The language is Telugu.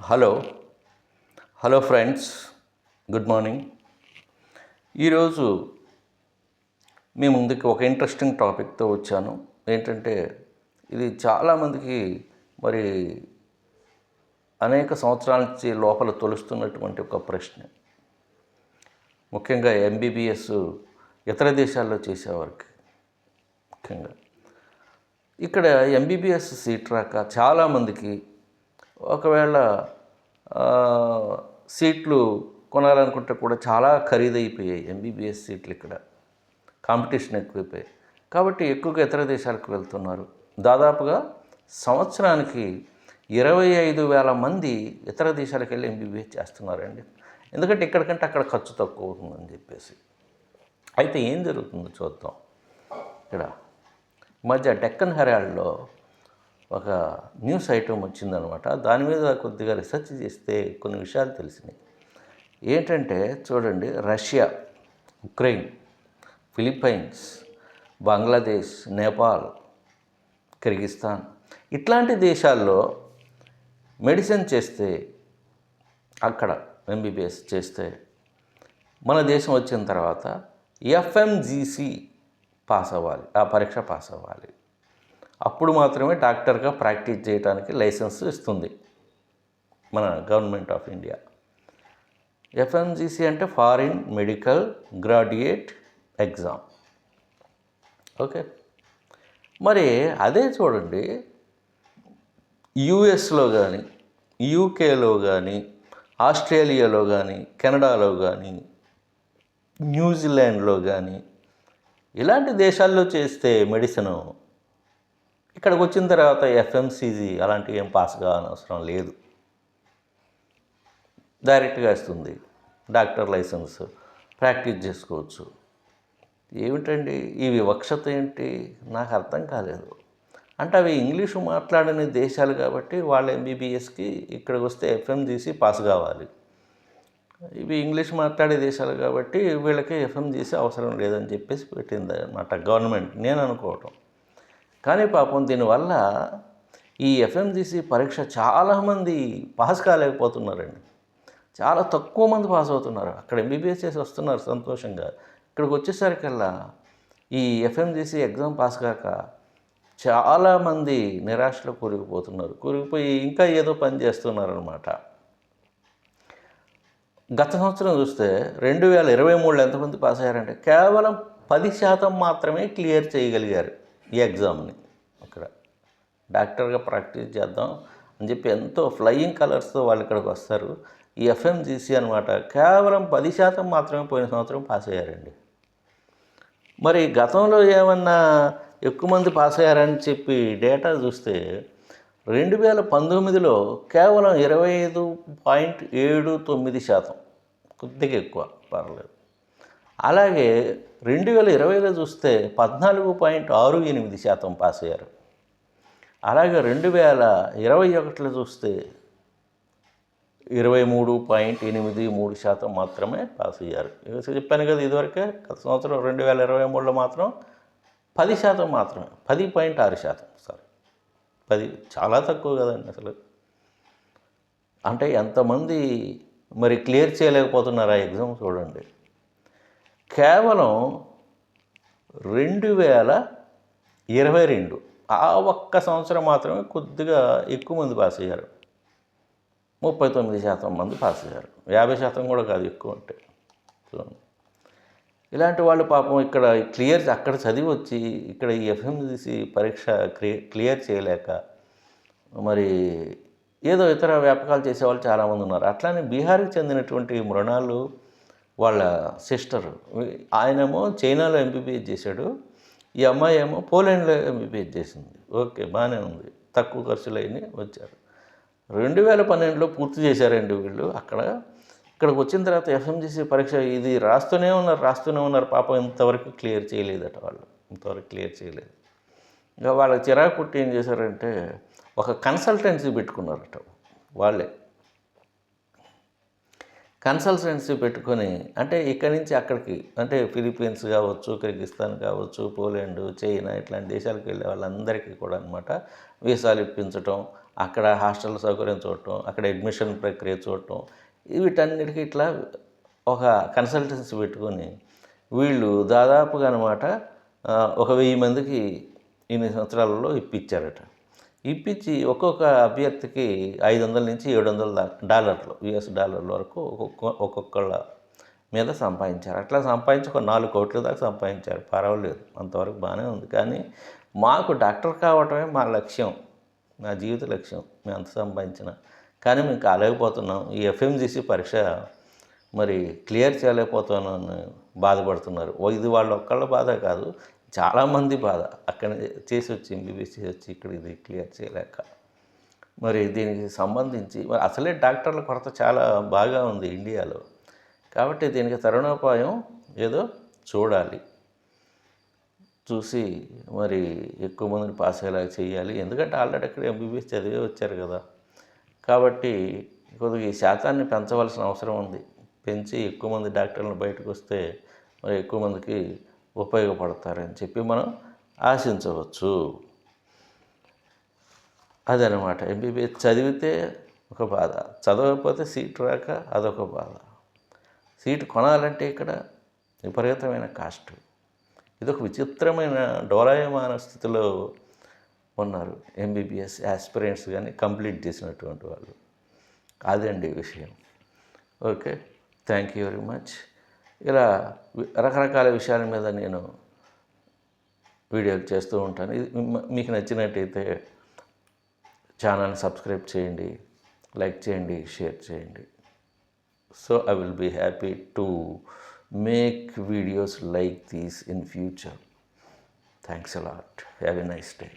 Hello. Hello friends. Good morning. ఈరోజు మీ ముందుకి ఒక ఇంట్రెస్టింగ్ టాపిక్తో వచ్చాను. ఏంటంటే ఇది చాలామందికి మరి అనేక సంవత్సరాల నుంచి లోపల తొలుస్తున్నటువంటి ఒక ప్రశ్న. ముఖ్యంగా ఎంబీబీఎస్ ఇతర దేశాల్లో చేసేవారికి ముఖ్యంగా. ఇక్కడ ఎంబీబీఎస్ సీట్ రాక చాలామందికి ఒకవేళ సీట్లు కొనాలనుకుంటే కూడా చాలా ఖరీదైపోయాయి ఎంబీబీఎస్ సీట్లు ఇక్కడ. కాంపిటీషన్ ఎక్కువైపోయాయి. కాబట్టి ఎక్కువగా ఇతర దేశాలకు వెళ్తున్నారు. దాదాపుగా సంవత్సరానికి ఇరవై ఐదు వేల మంది ఇతర దేశాలకు వెళ్ళి ఎంబీబీఎస్ చేస్తున్నారండి. ఎందుకంటే ఇక్కడికంటే అక్కడ ఖర్చు తక్కువ అవుతుందని చెప్పేసి. అయితే ఏం జరుగుతుందో చూద్దాం. ఇక్కడ మధ్య డెక్కన్ హెరాల్డ్లో ఒక న్యూస్ ఐటమ్ వచ్చిందనమాట. దాని మీద కొద్దిగా రీసెర్చ్ చేస్తే కొన్ని విషయాలు తెలిసినాయి. ఏంటంటే చూడండి Russia Ukraine Philippines Bangladesh Nepal Kyrgyzstan ఇట్లాంటి దేశాల్లో మెడిసిన్ చేస్తే అక్కడ ఎంబీబీఎస్ చేస్తే మన దేశం వచ్చిన తర్వాత ఎఫ్ఎంజీసీ పాస్ అవ్వాలి ఆ పరీక్ష పాస్ అవ్వాలి. అప్పుడు మాత్రమే డాక్టర్గా ప్రాక్టీస్ చేయడానికి లైసెన్స్ ఇస్తుంది మన గవర్నమెంట్ ఆఫ్ ఇండియా. ఎఫ్ఎంజీసీ అంటే foreign medical graduate exam. Okay. మరి అదే చూడండి యుఎస్లో కానీ యూకేలో కానీ ఆస్ట్రేలియాలో కానీ కెనడాలో కానీ న్యూజిలాండ్లో కానీ ఇలాంటి దేశాల్లో చేస్తే మెడిసిన్ ఇక్కడికి వచ్చిన తర్వాత ఎఫ్ఎంసీజీ అలాంటివి ఏం పాస్ కావనవసరం లేదు. డైరెక్ట్గా ఇస్తుంది. డాక్టర్ లైసెన్స్ ప్రాక్టీస్ చేసుకోవచ్చు. ఏమిటండి? ఈ వివక్షత ఏంటి? నాకు అర్థం కాలేదు. అంటే అవి ఇంగ్లీషు మాట్లాడని దేశాలు కాబట్టి వాళ్ళ ఎంబీబీఎస్కి ఇక్కడికి వస్తే ఎఫ్ఎంజీసీ పాస్ కావాలి. ఇవి ఇంగ్లీష్ మాట్లాడే దేశాలు కాబట్టి వీళ్ళకి ఎఫ్ఎంజీసీ అవసరం లేదని చెప్పేసి పెట్టింది అన్నమాట గవర్నమెంట్. నేను అనుకోవటం. కానీ పాపం దీనివల్ల ఈ ఎఫ్ఎంజీసీ పరీక్ష చాలామంది పాస్ కాలేకపోతున్నారండి. చాలా తక్కువ మంది పాస్ అవుతున్నారు. అక్కడ ఎంబీబీఎస్ చేసి వస్తున్నారు సంతోషంగా. ఇక్కడికి వచ్చేసరికల్లా ఈ ఎఫ్ఎంజీసీ ఎగ్జామ్ పాస్ కాక చాలామంది నిరాశలో కూరుకుపోతున్నారు. కూరుకుపోయి ఇంకా ఏదో పని చేస్తున్నారు అనమాట గత సంవత్సరం చూస్తే రెండు వేల ఇరవై మూడులో ఎంతమంది పాస్ అయ్యారంటే కేవలం పది శాతం మాత్రమే క్లియర్ చేయగలిగారు. ఈ ఎగ్జామ్ని. అక్కడ డాక్టర్గా ప్రాక్టీస్ చేద్దాం అని చెప్పి ఎంతో ఫ్లయింగ్ కలర్స్తో వాళ్ళు ఇక్కడికి వస్తారు. ఈ ఎఫ్ఎంజీసీ అనమాట కేవలం పది శాతం మాత్రమే పోయిన సంవత్సరం పాస్ అయ్యారండి. మరి గతంలో ఏమన్నా ఎక్కువ మంది పాస్ అయ్యారని చెప్పి డేటా చూస్తే రెండు వేల పంతొమ్మిదిలో కేవలం ఇరవై ఐదు పాయింట్ ఏడు తొమ్మిది శాతం కొద్దిగా ఎక్కువ పర్లేదు. అలాగే రెండు వేల ఇరవైలో చూస్తే పద్నాలుగు పాయింట్ ఆరు ఎనిమిది శాతం పాస్ అయ్యారు. అలాగే రెండు వేల ఇరవై ఒకటిలో చూస్తే ఇరవై మూడు పాయింట్ ఎనిమిది మూడు శాతం మాత్రమే పాస్ అయ్యారు. చెప్పాను కదా ఇదివరకే గత సంవత్సరం రెండు వేల ఇరవై మూడులో మాత్రం పది శాతం మాత్రమే పది పాయింట్ ఆరు శాతం. సారీ పది చాలా తక్కువ కదండి అసలు. అంటే ఎంతమంది మరి క్లియర్ చేయలేకపోతున్నారు ఆ ఎగ్జామ్ చూడండి. కేవలం రెండు వేల ఇరవై రెండు. ఆ ఒక్క సంవత్సరం మాత్రమే కొద్దిగా ఎక్కువ మంది పాస్ అయ్యారు. ముప్పై తొమ్మిది శాతం మంది పాస్ అయ్యారు. యాభై శాతం కూడా కాదు ఎక్కువ అంటే. ఇలాంటి వాళ్ళు పాపం ఇక్కడ క్లియర్ అక్కడ చదివి వచ్చి ఇక్కడ ఈ ఎఫ్ఎంజీసీ పరీక్ష క్లియర్ చేయలేక మరి ఏదో ఇతర వ్యాపకాలు చేసేవాళ్ళు చాలామంది ఉన్నారు. అట్లానే బీహార్కి చెందినటువంటి మృణాలు వాళ్ళ సిస్టర్. ఆయనేమో చైనాలో ఎంబీబీఎస్ చేశాడు ఈ అమ్మాయి ఏమో పోలాండ్లో ఎంబీబీఎస్ చేసింది. ఓకే బాగానే ఉంది. తక్కువ ఖర్చులు అయినాయి వచ్చారు. రెండు వేల పన్నెండులో పూర్తి చేశారండి వీళ్ళు అక్కడ. ఇక్కడికి వచ్చిన తర్వాత ఎఫ్ఎంజీసీ పరీక్ష ఇది రాస్తూనే ఉన్నారు రాస్తూనే ఉన్నారు. పాపం ఇంతవరకు క్లియర్ చేయలేదట వాళ్ళు. ఇంతవరకు క్లియర్ చేయలేదు. ఇంకా వాళ్ళకి చిరాకు పుట్టి ఏం చేశారంటే ఒక కన్సల్టెన్సీ పెట్టుకున్నారట వాళ్ళే. కన్సల్టెన్సీ పెట్టుకొని అంటే ఇక్కడి నుంచి అక్కడికి అంటే ఫిలిప్పీన్స్ కావచ్చు కిర్గిస్తాన్ కావచ్చు పోలాండ్ చైనా ఇట్లాంటి దేశాలకు వెళ్ళే వాళ్ళందరికీ కూడా అనమాట వీసాలు ఇప్పించటం అక్కడ హాస్టల్ సౌకర్యం చూడటం అక్కడ అడ్మిషన్ ప్రక్రియ చూడటం వీటన్నిటికీ ఇట్లా ఒక కన్సల్టెన్సీ పెట్టుకొని వీళ్ళు దాదాపుగా అనమాట ఒక వెయ్యి మందికి ఇన్ని సంవత్సరాలలో ఇప్పించారట. ఇప్పించి ఒక్కొక్క అభ్యర్థికి ఐదు వందల నుంచి ఏడు వందల దాకా డాలర్లు యుఎస్ డాలర్ల వరకు ఒక్కొక్క ఒక్కొక్కళ్ళ మీద సంపాదించారు. అట్లా సంపాదించి ఒక నాలుగు కోట్ల దాకా సంపాదించారు. పర్వాలేదు అంతవరకు బాగానే ఉంది. కానీ మాకు డాక్టర్ కావటమే మా లక్ష్యం నా జీవిత లక్ష్యం. మేము అంత సంపాదించిన కానీ మేము కాలేకపోతున్నాం. ఈ ఎఫ్ఎంజీసీ పరీక్ష మరి క్లియర్ చేయలేకపోతున్నాను బాధపడుతున్నారు. ఇది వాళ్ళ ఒక్కళ్ళ బాధ కాదు చాలామంది బాధ. అక్కడ చేసి వచ్చి ఎంబీబీఎస్ చేసి వచ్చి ఇక్కడ ఇది క్లియర్ చేయలేక. మరి దీనికి సంబంధించి మరి అసలే డాక్టర్ల కొరత చాలా బాగా ఉంది ఇండియాలో. కాబట్టి దీనికి తరుణోపాయం ఏదో చూడాలి. చూసి మరి ఎక్కువ మందిని పాస్ అయ్యేలాగా చేయాలి. ఎందుకంటే ఆల్రెడీ అక్కడ ఎంబీబీఎస్ చదివే వచ్చారు కదా. కాబట్టి కొద్దిగా ఈ శాతాన్ని పెంచవలసిన అవసరం ఉంది. పెంచి ఎక్కువ మంది డాక్టర్లను బయటకు వస్తే మరి ఎక్కువ మందికి ఉపయోగపడతారని చెప్పి మనం ఆశించవచ్చు. అదనమాట ఎంబీబీఎస్ చదివితే ఒక బాధ. చదవకపోతే సీట్ రాక అదొక బాధ. సీటు కొనాలంటే ఇక్కడ విపరీతమైన కాస్ట్. ఇదొక విచిత్రమైన డోరాయమాన స్థితిలో ఉన్నారు ఎంబీబీఎస్ యాస్పిరెంట్స్ కానీ కంప్లీట్ చేసినటువంటి వాళ్ళు. అదండి విషయం. Okay. Thank you very much. ఇలా రకరకాల విషయాల మీద నేను వీడియోలు చేస్తూ ఉంటాను. ఇది మీకు నచ్చినట్టయితే ఛానల్ని సబ్స్క్రైబ్ చేయండి లైక్ చేయండి షేర్ చేయండి. So I will be happy to make videos like these in future. Thanks a lot have a nice day.